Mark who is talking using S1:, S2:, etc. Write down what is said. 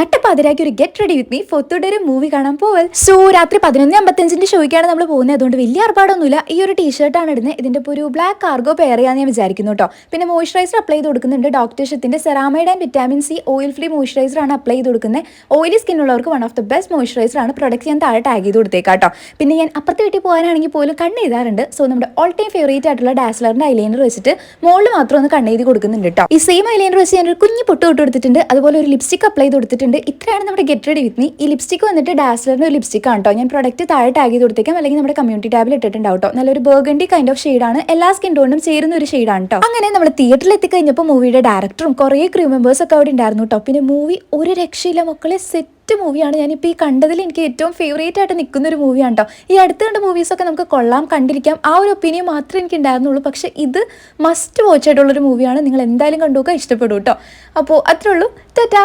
S1: നട്ടപ്പാതിരാക്കി ഒരു get ready with me ഫോത്തോടെ ഒരു മൂവി കാണാൻ പോവൽ സോ രാത്രി പതിനൊന്ന് അമ്പത്തഞ്ചിന്റെ ഷോയ്ക്കാണ് നമ്മൾ പോകുന്നത്. അതുകൊണ്ട് വലിയ ആർപ്പാടൊന്നുമില്ല ഈ ഒരു ടീഷർട്ടാണ് ഇടുന്നത്. ഇതിന്റെ ഒരു ബ്ലാക്ക് കാർഗോ പെയർ ഞാൻ വിചാരിക്കുന്നു കേട്ടോ. പിന്നെ മോയ്സ്ചറൈസർ അപ്ലൈ ചെയ്ത് കൊടുക്കുന്നുണ്ട്. Doctor ഷത്തിന്റെ ceramide and vitamin C oil free moisturiser ആണ് അപ്ലൈ ചെയ്ത് കൊടുക്കുന്നത്. ഓയിലി സ്കിൻ ഉള്ളവർക്ക് one of the best moisturiser ആണ്. പ്രൊഡക്റ്റ് ഞാൻ താഴെ ടാഗ് ചെയ്ത് കൊടുത്തേക്കാം കേട്ടോ. പിന്നെ ഞാൻ അപ്പുറത്തെ വീട്ടിൽ പോകാനാണെങ്കിൽ പോലും കണ്ണ് എഴുതാറുണ്ട്. സോ നമ്മുടെ ഓൾ ടൈം ഫേവറേറ്റ് ആയിട്ടുള്ള ഡാസ്ലറിന്റെ ഐലൈനർ വെച്ചിട്ട് മോളിൽ മാത്രം ഒന്ന് കണ്ണ് എഴുതി കൊടുക്കുന്നുണ്ട് കേട്ടോ. ഈ സെയിം ഐലൈനർ വെച്ച് ഞാൻ ഒരു കുഞ്ഞു പൊട്ട് തൊട്ട് കൊടുത്തിട്ടുണ്ട് അതുപോലെ ഒരു ലിപ്സ്റ്റിക് അപ്ലൈ ചെയ്ത് കൊടുത്തിട്ടുണ്ട്. ഇത്രയാണ് നമ്മുടെ ഗെറ്റ് റെഡി വിത്ത് മീ ഈ ലിപ്സ്റ്റിക് വന്നിട്ട് ഡാസ്ലറിന്റെ ഒരു ലിപ്സ്റ്റിക് ആണ് കേട്ടോ ഞാൻ പ്രൊഡക്റ്റ് താഴെ ടാഗ് ചെയ്ത് കൊടുത്തേക്കാം. അല്ലെങ്കിൽ നമ്മുടെ കമ്മ്യൂണിറ്റി ടാബിൽ ഇട്ടിട്ടുണ്ടാവും കേട്ടോ നല്ലൊരു ബർഗണ്ടി കൈൻഡ് ഓഫ് ഷെയ്ഡാണ് എല്ലാ സ്കിൻ ടോണിനും ചേരുന്ന ഒരു ഷെയ്ഡാണ് കേട്ടോ അങ്ങനെ നമ്മൾ തിയേറ്ററിൽ എത്തിക്കഴിഞ്ഞപ്പോൾ മൂവിയുടെ ഡയറക്ടറും കുറേ ക്രൂ മെമ്പേഴ്സ് ഒക്കെ അവിടെ ഉണ്ടായിരുന്നു കേട്ടോ പിന്നെ മൂവി ഒരു രക്ഷയില്ല. മക്കളെ സെറ്റ് ബെസ്റ്റ് മൂവിയാണ് ഞാനിപ്പോൾ ഈ കണ്ടതിൽ എനിക്ക് ഏറ്റവും ഫേവറേറ്റ് ആയിട്ട് നിൽക്കുന്ന ഒരു മൂവിയാണ് കേട്ടോ ഈ അടുത്ത കണ്ട മൂവീസൊക്കെ നമുക്ക് കൊള്ളാം കണ്ടിരിക്കാം. ആ ഒരു ഒപ്പീനിയൻ മാത്രമേ എനിക്ക് ഉണ്ടായിരുന്നുള്ളൂ. പക്ഷേ ഇത് മസ്റ്റ് വാച്ച് ആയിട്ടുള്ളൊരു മൂവിയാണ് നിങ്ങൾ എന്തായാലും കണ്ടു കണ്ടുപോക്കുക ഇഷ്ടപ്പെടും കേട്ടോ അപ്പോൾ അത്രേ ഉള്ളൂ. ടാറ്റാ